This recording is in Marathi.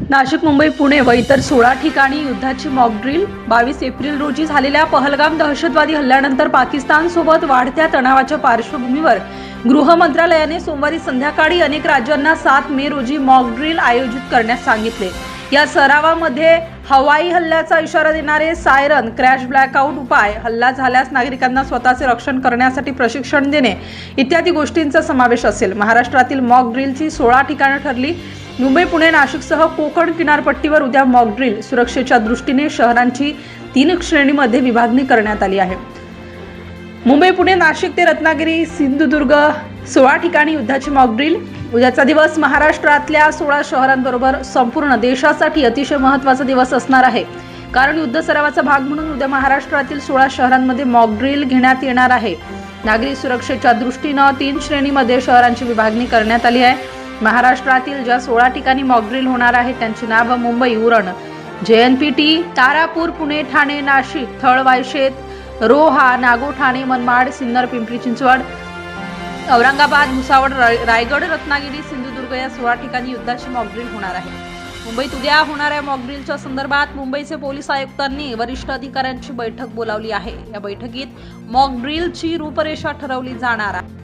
नाशिक मुंबई पुणे व इतर सोळा ठिकाणी युद्धाची मॉकड्रिल बावीस एप्रिल रोजी झालेल्या पहलगाम दहशतवादी हल्ल्यानंतर पाकिस्तानसोबत वाढत्या तणावाच्या पार्श्वभूमीवर गृह मंत्रालयाने सोमवारी संध्याकाळी अनेक राज्यांना सात मे रोजी मॉक ड्रिल आयोजित करण्यास सांगितले. या सरावामध्ये हवाई हल्ल्याचा इशारा देणारे सायरन क्रॅश ब्लॅकआउट उपाय हल्ला झाल्यास नागरिकांना स्वतःचे रक्षण करण्यासाठी प्रशिक्षण देणे इत्यादी गोष्टींचा समावेश असेल. महाराष्ट्रातील मॉक ड्रिलची सोळा ठिकाणं ठरली. मुंबई पुणे नाशिकसह कोकण किनारपट्टीवर उद्या मॉकड्रिल सुरक्षेच्या दृष्टीने शहरांची तीन श्रेणीमध्ये विभागणी करण्यात आली आहे. मुंबई पुणे नाशिक ते रत्नागिरी सिंधुदुर्ग सोळा ठिकाणी युद्धाची मॉकड्रिल उद्याचा दिवस महाराष्ट्रातल्या सोळा शहरांबरोबर संपूर्ण देशासाठी अतिशय महत्त्वाचा दिवस असणार आहे. कारण युद्ध सरावाचा भाग म्हणून उद्या महाराष्ट्रातील सोळा शहरांमध्ये मॉकड्रिल घेण्यात येणार आहे. नागरी सुरक्षेच्या दृष्टीनं तीन श्रेणीमध्ये शहरांची विभागणी करण्यात आली आहे. महाराष्ट्रातील ज्या सोळा ठिकाणी मॉकड्रिल होणार आहे त्यांची नावं मुंबई उरण. जेएनपीटी तारापूर पुणे ठाणे नाशिक थळ वायशेत रोहा नागो ठाणे मनमाड सिन्नर पिंपरी चिंचवड औरंगाबाद भुसावळ राय- रायगड रत्नागिरी सिंधुदुर्ग या सोळा ठिकाणी युद्धाची मॉकड्रिल होणार आहे. मुंबईत उद्या होणाऱ्या मॉकड्रिलच्या संदर्भात मुंबईचे पोलीस आयुक्तांनी वरिष्ठ अधिकाऱ्यांची बैठक बोलावली आहे. या बैठकीत मॉकड्रिलची रूपरेषा ठरवली जाणार आहे.